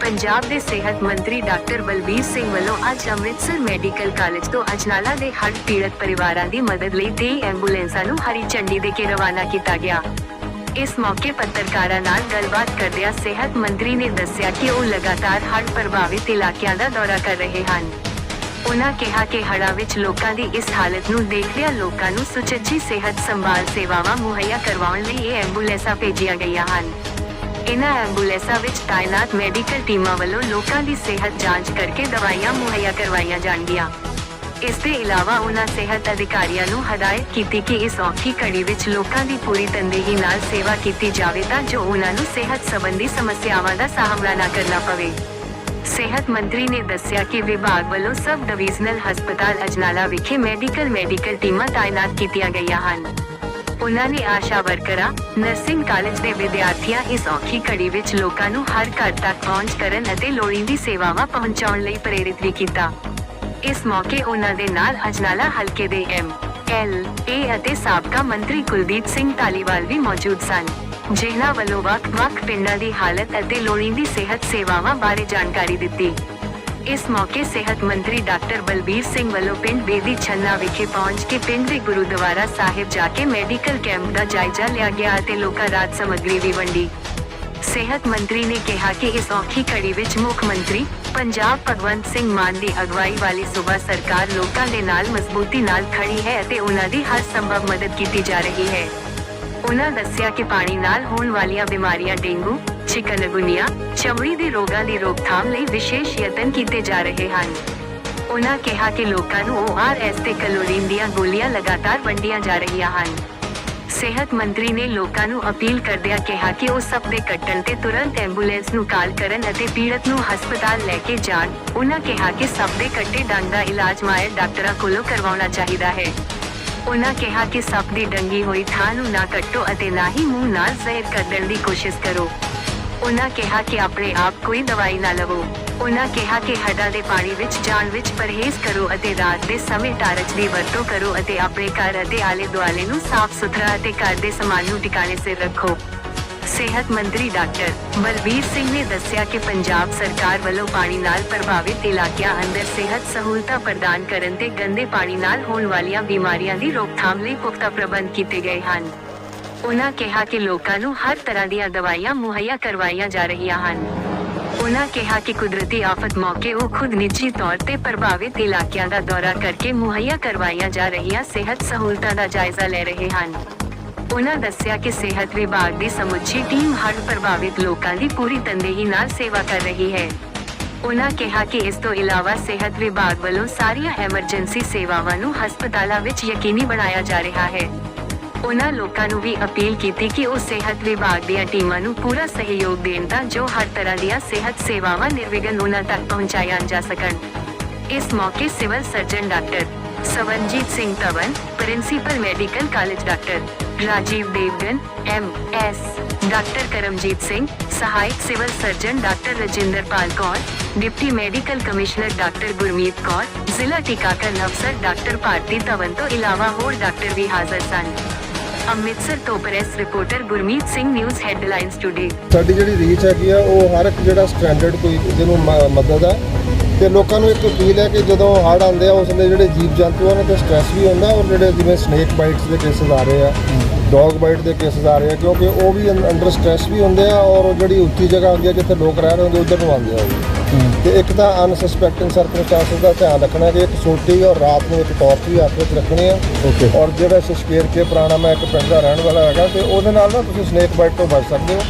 ਪੰਜਾਬ ਦੇ ਸਿਹਤ ਮੰਤਰੀ ਡਾਕਟਰ ਬਲਬੀਰ ਸਿੰਘ ਵੱਲੋਂ ਅੱਜ ਅੰਮ੍ਰਿਤਸਰ ਮੈਡੀਕਲ ਕਾਲਜ ਤੋਂ ਅਜਨਾਲਾ ਦੇ ਹੜ੍ਹ ਪੀੜਤ ਪਰਿਵਾਰਾਂ ਦੀ ਮਦਦ ਲਈ ਤੇਈ ਐਂਬੂਲੈਂਸਾਂ ਨੂੰ ਹਰੀ ਝੰਡੀ ਦੇ ਕੇ ਰਵਾਨਾ ਕੀਤਾ ਗਿਆ। ਇਸ ਮੌਕੇ ਪੱਤਰਕਾਰਾਂ ਨਾਲ ਗੱਲਬਾਤ ਕਰਦਿਆਂ ਸਿਹਤ ਮੰਤਰੀ ਨੇ ਦੱਸਿਆ ਕਿ ਉਹ ਲਗਾਤਾਰ ਹੜ੍ਹ ਪ੍ਰਭਾਵਿਤ ਇਲਾਕਿਆਂ ਦਾ ਦੌਰਾ ਕਰ ਰਹੇ ਹਨ। ਉਨ੍ਹਾਂ ਕਿਹਾ ਕਿ ਹੜ੍ਹਾਂ ਵਿੱਚ ਲੋਕਾਂ ਦੀ ਇਸ ਹਾਲਤ ਨੂੰ ਦੇਖਦਿਆਂ ਲੋਕਾਂ ਨੂੰ ਸੁਚੱਜੀ ਸਿਹਤ ਸੰਭਾਲ ਸੇਵਾਵਾਂ ਮੁਹੱਈਆ ਕਰਵਾਉਣ ਲਈ ਇਹ ਐਂਬੂਲੈਂਸਾਂ ਭੇਜੀਆਂ ਗਈਆਂ ਹਨ। ਇਨ੍ਹਾਂ ਐਂਬੂਲੈਂਸਾਂ ਵਿੱਚ ਤਾਇਨਾਤ ਮੈਡੀਕਲ ਟੀਮਾਂ ਵੱਲੋਂ ਲੋਕਾਂ ਦੀ ਸਿਹਤ ਜਾਂਚ ਕਰਕੇ ਦਵਾਈਆਂ ਮੁਹੱਈਆ ਕਰਵਾਈਆਂ ਜਾਣਗੀਆਂ। ਇਸ ਦੇ ਇਲਾਵਾ ਉਨ੍ਹਾਂ ਸਿਹਤ ਅਧਿਕਾਰੀਆਂ ਨੂੰ ਹਦਾਇਤ ਕੀਤੀ ਕਿ ਇਸ ਔਖੀ ਘੜੀ ਵਿੱਚ ਲੋਕਾਂ ਦੀ ਪੂਰੀ ਤਨਦੇਹੀ ਨਾਲ ਸੇਵਾ ਕੀਤੀ ਜਾਵੇ ਤਾਂ ਜੋ ਉਨ੍ਹਾਂ ਨੂੰ ਸਿਹਤ ਸੰਬੰਧੀ ਸਮੱਸਿਆਵਾਂ ਦਾ ਸਾਹਮਣਾ ਨਾ ਕਰਨਾ ਪਵੇ। ਸਿਹਤ ਮੰਤਰੀ ਨੇ ਦੱਸਿਆ ਕਿ ਵਿਭਾਗ ਵੱਲੋਂ ਸਬ ਡਿਵੀਜ਼ਨਲ ਹਸਪਤਾਲ ਅਜਨਾਲਾ ਵਿਖੇ ਮੈਡੀਕਲ ਮੈਡੀਕਲ ਟੀਮਾਂ ਤਾਇਨਾਤ ਕੀਤੀਆਂ ਗਈਆਂ ਹਨ। ਉਨ੍ਹਾਂ ਨੇ ਆਸ਼ਾ ਵਰਕਰਾਂ, ਨਰਸਿੰਗ ਕਾਲਜ ਦੇ ਵਿਦਿਆਰਥੀਆਂ ਇਸ ਔਖੀ ਘੜੀ ਵਿੱਚ ਲੋਕਾਂ ਨੂੰ ਹਰ ਘਰ ਤੱਕ ਪਹੁੰਚ ਕਰਨ ਅਤੇ ਲੋੜੀਂਦੀ ਸੇਵਾਵਾਂ ਪਹੁੰਚਾਉਣ ਲਈ ਪ੍ਰੇਰਿਤ ਵੀ ਕੀਤਾ। ਇਸ ਮੌਕੇ ਉਹਨਾਂ ਦੇ ਨਾਲ ਅਜਨਾਲਾ ਹਲਕੇ ਦੇ ਐਮ, ਐਲ, ਏ ਅਤੇ ਸਾਬਕਾ ਮੰਤਰੀ ਕੁਲਦੀਪ ਸਿੰਘ ਧਾਲੀਵਾਲ ਵੀ ਮੌਜੂਦ ਸਨ। ਜਿਨ੍ਹਾਂ ਵੱਲੋਂ ਵੱਖ-ਵੱਖ ਪਿੰਡਾਂ ਦੀ ਹਾਲਤ ਅਤੇ ਲੋੜੀਂਦੀ ਸਿਹਤ ਸੇਵਾਵਾਂ ਬਾਰੇ ਜਾਣਕਾਰੀ ਦਿੱਤੀ। ਇਸ ਮੌਕੇ ਸਿਹਤ ਮੰਤਰੀ ਡਾਕਟਰ ਬਲਬੀਰ ਸਿੰਘ ਵੱਲੋਂ ਪਿੰਡ ਬੇਦੀ ਛੰਨਾ ਵਿਖੇ ਪਹੁੰਚ ਕੇ ਪਿੰਡ ਦੇ ਗੁਰਦੁਆਰਾ ਸਾਹਿਬ ਜਾ ਕੇ ਮੈਡੀਕਲ ਕੈਂਪ ਦਾ ਜਾਇਜ਼ਾ ਲਿਆ ਗਿਆ ਅਤੇ ਲੋਕਾਂ ਰਾਤ ਸਮੱਗਰੀ ਵੀ ਵੰਡੀ। ਸਿਹਤ ਮੰਤਰੀ ਨੇ ਕਿਹਾ ਕਿ ਇਸ ਔਖੀ ਘੜੀ ਵਿੱਚ ਮੁੱਖ ਮੰਤਰੀ ਪੰਜਾਬ ਭਗਵੰਤ ਸਿੰਘ ਮਾਨ ਦੀ ਅਗਵਾਈ ਵਾਲੀ ਸੂਬਾ ਸਰਕਾਰ ਲੋਕਾਂ ਦੇ ਨਾਲ ਮਜ਼ਬੂਤੀ ਨਾਲ ਖੜੀ ਹੈ ਅਤੇ ਉਹਨਾਂ ਦੀ ਹਰ ਸੰਭਵ ਮਦਦ ਕੀਤੀ ਜਾ ਰਹੀ ਹੈ। ਉਹਨਾਂ ਦੱਸਿਆ ਕਿ ਪਾਣੀ ਨਾਲ ਹੋਣ ਵਾਲੀਆਂ ਬਿਮਾਰੀਆਂ ਡੇਂਗੂ, ਚਿਕਨਗੁਨੀਆ, ਚਮੜੀ ਦੇ ਰੋਗਾਂ ਦੀ ਰੋਕਥਾਮ ਲਈ ਵਿਸ਼ੇਸ਼ ਯਤਨ ਕੀਤੇ ਜਾ ਰਹੇ ਹਨ। ਉਹਨਾਂ ਕਿਹਾ ਕਿ ਲੋਕਾਂ ਨੂੰ ORS ਤੇ ਕਲੋਰੀਨ ਦੀਆਂ ਗੋਲੀਆਂ ਲਗਾਤਾਰ ਵੰਡੀਆਂ ਜਾ ਰਹੀਆਂ ਹਨ। ਸਿਹਤ ਮੰਤਰੀ ਨੇ ਲੋਕਾਂ ਨੂੰ ਅਪੀਲ ਕਰਦਿਆਂ ਕਿਹਾ ਕਿ ਉਹ ਸਭ ਦੇ ਕੱਟਣ ਤੇ ਤੁਰੰਤ ਐਂਬੂਲੈਂਸ ਨੂੰ ਕਾਲ ਕਰਨ ਅਤੇ ਪੀੜਤ ਨੂੰ ਹਸਪਤਾਲ ਲੈ ਕੇ ਜਾਣ। ਉਹਨਾਂ ਕਿਹਾ ਕਿ ਸਭ ਦੇ ਕੱਟੇ ਡੰਗ ਦਾ ਇਲਾਜ ਮਾਇਰ ਡਾਕਟਰਾਂ ਕੋਲੋਂ ਕਰਵਾਉਣਾ ਚਾਹੀਦਾ ਹੈ। ਉਹਨਾਂ ਕਿਹਾ ਕਿ ਸੱਪ ਦੀ ਡੰਗੀ ਹੋਈ ਥਾਂ ਨੂੰ ਨਾ ਕੱਟੋ ਅਤੇ ਨਾ ਹੀ ਮੂੰਹ ਨਾਲ ਜ਼ਹਿਰ ਕੱਢਣ ਦੀ ਕੋਸ਼ਿਸ਼ ਕਰੋ। ਉਹਨਾਂ ਕਿਹਾ ਕਿ ਆਪਣੇ ਆਪ ਕੋਈ ਦਵਾਈ ਨਾ ਲਵੋ। ਉਹਨਾਂ ਕਿਹਾ ਕਿ ਹੱਡਾਂ ਦੇ ਪਾਣੀ ਵਿੱਚ ਜਾਣ ਵਿੱਚ ਪਰਹੇਜ਼ ਕਰੋ ਅਤੇ ਰਾਤ ਦੇ ਸਮੇਂ ਟਾਰਚ ਦੀ ਵਰਤੋਂ ਕਰੋ ਅਤੇ ਆਪਣੇ ਘਰ ਅਤੇ ਆਲੇ ਦੁਆਲੇ ਨੂੰ ਸਾਫ਼ ਸੁਥਰਾ ਅਤੇ ਘਰ ਦੇ ਸਮਾਨ ਨੂੰ ਟਿਕਾਣੇ ਸਿਰ ਰੱਖੋ। ਸਿਹਤ ਮੰਤਰੀ ਡਾਕਟਰ ਬਲਬੀਰ ਸਿੰਘ ਨੇ ਦੱਸਿਆ ਕਿ ਪੰਜਾਬ ਸਰਕਾਰ ਵੱਲੋਂ ਪਾਣੀ ਨਾਲ ਪ੍ਰਭਾਵਿਤ ਇਲਾਕਿਆਂ ਅੰਦਰ ਸਿਹਤ ਸਹੂਲਤਾਂ ਪ੍ਰਦਾਨ ਕਰਨ ਤੇ ਗੰਦੇ ਪਾਣੀ ਨਾਲ ਹੋਣ ਵਾਲੀਆਂ ਬਿਮਾਰੀਆਂ ਦੀ ਰੋਕਥਾਮ ਲਈ ਪੁਖਤਾ ਪ੍ਰਬੰਧ ਕੀਤੇ ਗਏ ਹਨ। ਉਹਨਾਂ ਕਿਹਾ ਕਿ ਲੋਕਾਂ ਨੂੰ ਹਰ ਤਰ੍ਹਾਂ ਦੀਆਂ ਦਵਾਈਆਂ ਮੁਹੱਈਆ ਕਰਵਾਈਆਂ ਜਾ ਰਹੀਆਂ ਹਨ। ਉਹਨਾਂ ਕਿਹਾ ਕਿ ਕੁਦਰਤੀ ਆਫਤ ਮੌਕੇ ਉਹ ਖੁਦ ਨਿੱਜੀ ਤੌਰ ਤੇ ਪ੍ਰਭਾਵਿਤ ਇਲਾਕਿਆਂ ਦਾ ਦੌਰਾ ਕਰਕੇ ਮੁਹੱਈਆ ਕਰਵਾਈਆਂ ਜਾ ਰਹੀਆਂ ਸਿਹਤ ਸਹੂਲਤਾਂ ਦਾ ਜਾਇਜ਼ਾ ਲੈ ਰਹੇ ਹਨ। ਉਹਨਾਂ ਦੱਸਿਆ ਕਿ ਸਿਹਤ ਵਿਭਾਗ ਦੀ ਸਮੁੱਚੀ ਟੀਮ ਹੜ੍ਹ ਪ੍ਰਭਾਵਿਤ ਲੋਕਾਂ ਦੀ ਪੂਰੀ ਤਨਦੇਹੀ ਨਾਲ ਸੇਵਾ ਕਰ ਰਹੀ ਹੈ। ਉਹਨਾਂ ਕਿਹਾ ਕਿ ਇਸ ਤੋਂ ਇਲਾਵਾ ਸਿਹਤ ਵਿਭਾਗ ਵੱਲੋਂ ਸਾਰੀਆਂ ਐਮਰਜੈਂਸੀ ਸੇਵਾਵਾਂ ਨੂੰ ਹਸਪਤਾਲਾਂ ਵਿੱਚ ਯਕੀਨੀ ਬਣਾਇਆ ਜਾ ਰਿਹਾ ਹੈ। ਉਹਨਾਂ ਲੋਕਾਂ ਨੂੰ ਵੀ ਅਪੀਲ ਕੀਤੀ ਕਿ ਉਹ ਸਿਹਤ ਵਿਭਾਗ ਦੀਆਂ ਟੀਮਾਂ ਨੂੰ ਪੂਰਾ ਸਹਿਯੋਗ ਦੇਣ ਤਾਂ ਜੋ ਹਰ ਤਰ੍ਹਾਂ ਦੀਆਂ ਸਿਹਤ ਸੇਵਾਵਾਂ ਨਿਰਵਿਘਨ ਉਹਨਾਂ ਤੱਕ ਪਹੁੰਚਾਈਆਂ ਜਾ ਸਕਣ। ਇਸ ਮੌਕੇ civil surgeon doctor Swanjeet Singh ਤਵਨ principal medical college doctor Rajiv Devgan M S doctor Karamjit Singh ਸਹਾਇਕ civil surgeon doctor Rajinderpal Kaur deputy medical commissioner doctor Gurmeet Kaur ਜ਼ਿਲ੍ਹਾ ਟੀਕਾਕਰਨ ਅਫਸਰ ਡਾਕਟਰ ਭਾਰਤੀ ਤਵਨ ਤੋਂ ਇਲਾਵਾ ਹੋਰ ਡਾਕਟਰ ਵੀ ਹਾਜ਼ਰ ਸਨ ਅੰਮ੍ਰਿਤਸਰ ਤੋਂ press reporter Gurmeet Singh news headlines today ਸਾਡੀ ਜਿਹੜੀ ਰੀਚ ਹੈਗੀ ਆ ਉਹ ਹਰ ਇੱਕ ਜਿਹੜਾ ਸਟੈਂਡਰਡ ਕੋਈ ਜਿਹਨੂੰ ਮ- ਮਦਦ ਆ ਤੇ ਲੋਕਾਂ ਨੂੰ ਇੱਕ ਅਪੀਲ ਹੈ ਕਿ ਜਦੋਂ ਹੜ੍ਹ ਆਉਂਦੇ ਆ ਉਸ ਵੇਲੇ ਜਿਹੜੇ ਜੀਵ ਜੰਤੂ ਆ ਉਹਨਾਂ ਤੇ ਸਟ੍ਰੈਸ ਵੀ ਹੁੰਦਾ ਔਰ ਜਿਹੜੇ ਜਿਵੇਂ ਸਨੇਕ ਬਾਈਟਸ ਦੇ ਕੇਸਿਸ ਆ ਰਹੇ ਆ ਡੌਗ ਬਾਈਟ ਦੇ ਕੇਸਿਸ ਆ ਰਹੇ ਆ ਕਿਉਂਕਿ ਉਹ ਵੀ ਅੰਡਰ ਸਟ੍ਰੈਸ ਵੀ ਹੁੰਦੇ ਆ ਔਰ ਜਿਹੜੀ ਉੱਚੀ ਜਗ੍ਹਾ ਹੁੰਦੀ ਆ ਜਿੱਥੇ ਲੋਕ ਰਹਿ ਰਹੇ ਹੁੰਦੇ ਉਧਰ ਨੂੰ ਆਉਂਦੇ ਆ ਤੇ ਇੱਕ ਤਾਂ ਅਨਸਸਪੈਕਟਿੰਗ ਸਰਕਮਸਟੈਂਸਸ ਦਾ ਧਿਆਨ ਰੱਖਣਾ ਕਿ ਇੱਕ ਸੋਟੀ ਔਰ ਰਾਤ ਨੂੰ ਇੱਕ ਟਾਰਚ ਵੀ ਹੱਥ ਵਿੱਚ ਰੱਖਣੀ ਆ। ਓਕੇ। ਔਰ ਜਿਹੜਾ ਸ਼ਸ਼ਕੇਰ ਕੇ ਪੁਰਾਣਾ ਮੈਂ ਇੱਕ ਪਿੰਡ ਦਾ ਰਹਿਣ ਵਾਲਾ ਹੈਗਾ ਤੇ ਉਹਦੇ ਨਾਲ ਨਾ ਤੁਸੀਂ ਸਨੇਕ ਬਾਈਟ ਤੋਂ ਬਚ ਸਕਦੇ ਹੋ।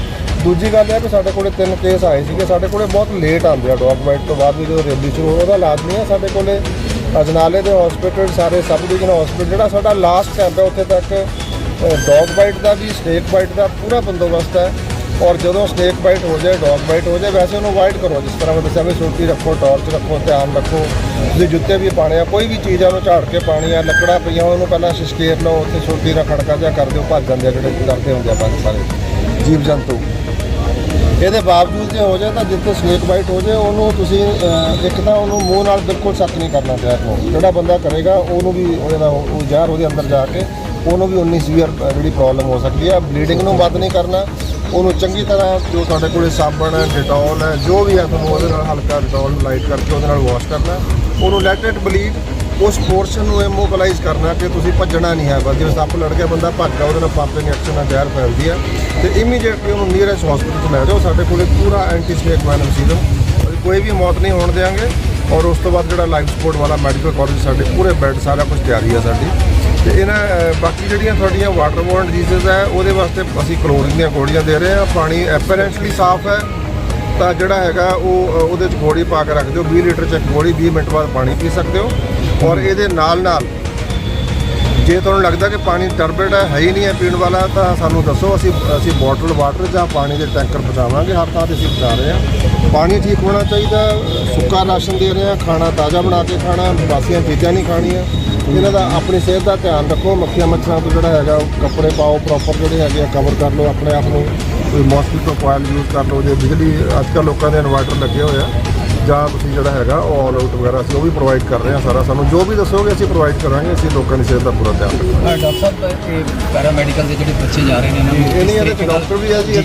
ਦੂਜੀ ਗੱਲ ਇਹ ਕਿ ਸਾਡੇ ਕੋਲੇ ਤਿੰਨ ਕੇਸ ਆਏ ਸੀਗੇ ਸਾਡੇ ਕੋਲੇ ਬਹੁਤ ਲੇਟ ਆਉਂਦੇ ਆ ਡੌਗ ਬਾਈਟ ਤੋਂ ਬਾਅਦ ਵੀ ਜਦੋਂ ਰੈਲੀ ਸ਼ੁਰੂ ਹੋਈ, ਉਹਦਾ ਨਹੀਂ ਹੈ ਸਾਡੇ ਕੋਲੇ। ਅਜਨਾਲੇ ਦੇ ਹਸਪੀਟਲ ਸਾਰੇ ਸਬ ਡਿਵੀਜ਼ਨ ਹਸਪੀਟਲ ਜਿਹੜਾ ਸਾਡਾ ਲਾਸਟ ਕੈਂਪ ਹੈ ਉੱਥੇ ਤੱਕ ਡੌਗ ਬਾਈਟ ਦਾ ਵੀ ਸਨੇਕ ਬਾਈਟ ਦਾ ਪੂਰਾ ਬੰਦੋਬਸਤ ਹੈ। ਔਰ ਜਦੋਂ ਸਨੇਕ ਬਾਈਟ ਹੋ ਜਾਏ ਡੌਗ ਬਾਈਟ ਹੋ ਜਾਏ, ਵੈਸੇ ਉਹਨੂੰ ਅਵਾਇਡ ਕਰੋ। ਜਿਸ ਤਰ੍ਹਾਂ ਮੈਂ ਦੱਸਿਆ ਵੀ ਸੋਟੀ ਰੱਖੋ ਟਾਰਚ ਰੱਖੋ, ਧਿਆਨ ਰੱਖੋ। ਤੁਸੀਂ ਜੁੱਤੇ ਵੀ ਪਾਣੇ ਆ, ਕੋਈ ਵੀ ਚੀਜ਼ ਆ, ਉਹਨੂੰ ਝਾੜ ਕੇ ਪਾਣੀ ਆ, ਲੱਕੜਾਂ ਪਈਆਂ, ਉਹਨੂੰ ਪਹਿਲਾਂ ਸ਼ਿਸ਼ਕੇਰ ਲਓ, ਉੱਥੇ ਸੁਰਤੀ ਦਾ ਖੜਕਾ ਜਿਹਾ ਕਰ ਦਿਓ ਭੱਜ ਜਾਂਦੇ ਆ, ਜਿਹੜੇ ਕਰਦੇ ਹੁੰਦੇ ਆ ਪੰਜ ਸਾਰੇ ਜੀਵ ਜੰਤੂ। ਇਹਦੇ ਬਾਵਜੂਦ ਜੇ ਹੋ ਜਾਏ ਤਾਂ ਜਿੱਥੇ ਸਨੇਕ ਬਾਈਟ ਹੋ ਜਾਏ, ਉਹਨੂੰ ਤੁਸੀਂ ਇੱਕ ਤਾਂ ਉਹਨੂੰ ਮੂੰਹ ਨਾਲ ਬਿਲਕੁਲ ਸੱਕ ਨਹੀਂ ਕਰਨਾ ਜ਼ਹਿਰ ਨੂੰ ਜਿਹੜਾ ਬੰਦਾ ਕਰੇਗਾ, ਉਹਨੂੰ ਵੀ, ਉਹਦਾ ਉਹ ਜ਼ਹਿਰ ਉਹਦੇ ਅੰਦਰ ਜਾ ਕੇ ਉਹਨੂੰ ਵੀ ਉਨੀ ਸੀਵੀਅਰ ਜਿਹੜੀ ਪ੍ਰੋਬਲਮ ਹੋ ਸਕਦੀ ਹੈ। ਬਲੀਡਿੰਗ ਨੂੰ ਵੱਧ ਨਹੀਂ ਕਰਨਾ। ਉਹਨੂੰ ਚੰਗੀ ਤਰ੍ਹਾਂ ਜੋ ਸਾਡੇ ਕੋਲੇ ਸਾਬਣ ਹੈ ਡਿਟੋਲ ਹੈ, ਜੋ ਵੀ ਹੈ ਤੁਹਾਨੂੰ ਉਹਦੇ ਨਾਲ ਹਲਕਾ ਡਿਟੋਲ ਲਾਈਟ ਕਰਕੇ ਉਹਦੇ ਨਾਲ ਵਾਸ਼ ਕਰਨਾ ਉਹਨੂੰ ਲੈਟ ਇਟ ਬਲੀਡ ਉਸ ਪੋਰਸ਼ਨ ਨੂੰ ਇਮੋਬਿਲਾਈਜ਼ ਕਰਨਾ ਕਿ ਤੁਸੀਂ ਭੱਜਣਾ ਨਹੀਂ ਹੈ ਬਸ ਜਿਵੇਂ ਸੱਪ ਲੜ ਗਿਆ, ਬੰਦਾ ਭੱਜ ਗਿਆ, ਉਹਦੇ ਨਾਲ ਪੰਪਿੰਗ ਐਕਸ਼ਨ ਨਾਲ ਜ਼ਹਿਰ ਫੈਲਦੀ ਹੈ। ਤੇ ਇਮੀਡੀਏਟਲੀ ਉਹਨੂੰ ਨੀਅਰੈਸਟ ਹਸਪੀਟਲ 'ਚ ਲੈ ਜਾਓ। ਸਾਡੇ ਕੋਲੇ ਪੂਰਾ ਐਂਟੀ ਸਨੇਕ ਵੈਨਮ ਸੀਰਮ ਕੋਈ ਵੀ ਮੌਤ ਨਹੀਂ ਹੋਣ ਦੇਵਾਂਗੇ ਔਰ ਉਸ ਤੋਂ ਬਾਅਦ ਜਿਹੜਾ ਲਾਈਫ ਸਪੋਰਟ ਵਾਲਾ ਮੈਡੀਕਲ ਕਾਲਜ ਸਾਡੇ ਪੂਰੇ ਬੈੱਡ ਸਾਰਾ ਕੁਝ ਤਿਆਰੀ ਹੈ ਸਾਡੀ। ਤੇ ਇਹਨਾਂ ਬਾਕੀ ਜਿਹੜੀਆਂ ਤੁਹਾਡੀਆਂ ਵਾਟਰ ਬੋਰਨ ਡਿਜ਼ੀਜ਼ ਹੈ, ਉਹਦੇ ਵਾਸਤੇ ਅਸੀਂ ਕਲੋਰੀਨ ਦੀਆਂ ਗੋਲੀਆਂ ਦੇ ਰਹੇ ਹਾਂ। ਪਾਣੀ ਐਪਰੈਂਟਲੀ ਸਾਫ਼ ਹੈ। ਤਾਂ ਜਿਹੜਾ ਹੈਗਾ, ਉਹ ਉਹਦੇ 'ਚ ਗੋਲੀ ਪਾ ਕੇ ਰੱਖ ਦਿਓ। 20 ਲੀਟਰ 'ਚ ਇੱਕ ਗੋਲੀ 20 ਮਿੰਟ ਬਾਅਦ ਪਾਣੀ ਪੀ ਸਕਦੇ ਹੋ। ਔਰ ਇਹਦੇ ਨਾਲ ਨਾਲ, ਜੇ ਤੁਹਾਨੂੰ ਲੱਗਦਾ ਕਿ ਪਾਣੀ ਟਰਬੇਡ ਹੈ ਹੈ ਹੀ ਨਹੀਂ ਹੈ ਪੀਣ ਵਾਲਾ, ਤਾਂ ਸਾਨੂੰ ਦੱਸੋ। ਅਸੀਂ ਅਸੀਂ ਬੋਟਲ ਵਾਟਰ ਜਾਂ ਪਾਣੀ ਦੇ ਟੈਂਕਰ ਪਹੁੰਚਾਵਾਂਗੇ ਹਰ ਥਾਂ ਤੇ ਅਸੀਂ ਪਹੁੰਚਾ ਰਹੇ ਹਾਂ। ਪਾਣੀ ਠੀਕ ਹੋਣਾ ਚਾਹੀਦਾ, ਸੁੱਕਾ ਰਾਸ਼ਨ ਦੇ ਰਹੇ ਹਾਂ, ਖਾਣਾ ਤਾਜ਼ਾ ਬਣਾ ਕੇ ਖਾਣਾ, ਬਾਸੀਆਂ ਚੀਜ਼ਾਂ ਨਹੀਂ ਖਾਣੀਆਂ। ਇਹਨਾਂ ਦਾ ਆਪਣੀ ਸਿਹਤ ਦਾ ਧਿਆਨ ਰੱਖੋ ਮੱਖੀਆਂ ਮੱਛਰਾਂ ਤੋਂ ਜਿਹੜਾ ਹੈਗਾ ਉਹ ਕੱਪੜੇ ਪਾਓ ਪ੍ਰੋਪਰ ਜਿਹੜੇ ਹੈਗੇ ਆ ਕਵਰ ਕਰ ਲਓ ਆਪਣੇ ਆਪ ਨੂੰ ਕੋਈ ਮੋਸਕੀਟੋ ਕੋਇਲ ਯੂਜ਼ ਕਰ ਲਓ ਜੇ ਬਿਜਲੀ ਅੱਜ ਕੱਲ੍ਹ ਲੋਕਾਂ ਦੇ ਇਨਵਰਟਰ ਲੱਗੇ ਹੋਏ ਆ ਜਾਂ ਤੁਸੀਂ ਜਿਹੜਾ ਹੈਗਾ ਆਲ ਆਊਟ ਵਗੈਰਾ ਅਸੀਂ ਉਹ ਵੀ ਪ੍ਰੋਵਾਈਡ ਕਰ ਰਹੇ ਹਾਂ ਸਾਰਾ ਸਾਨੂੰ। ਜੋ ਵੀ ਦੱਸੋਗੇ ਅਸੀਂ ਪ੍ਰੋਵਾਈਡ ਕਰਾਂਗੇ ਅਸੀਂ ਲੋਕਾਂ ਦੀ ਸਿਹਤ ਦਾ ਪੂਰਾ ਧਿਆਨ ਰੱਖਾਂਗੇ। ਡਾਕਟਰ ਸਾਹਿਬ ਇਹ ਪੈਰਾਮੈਡੀਕਲ ਦੇ ਜਿਹੜੇ ਬੱਚੇ ਜਾ ਰਹੇ ਨੇ ਇਹਨਾਂ ਨੂੰ ਇਹ ਨਹੀਂ ਇਹਦੇ ਡਾਕਟਰ ਵੀ ਹੈ ਜੀ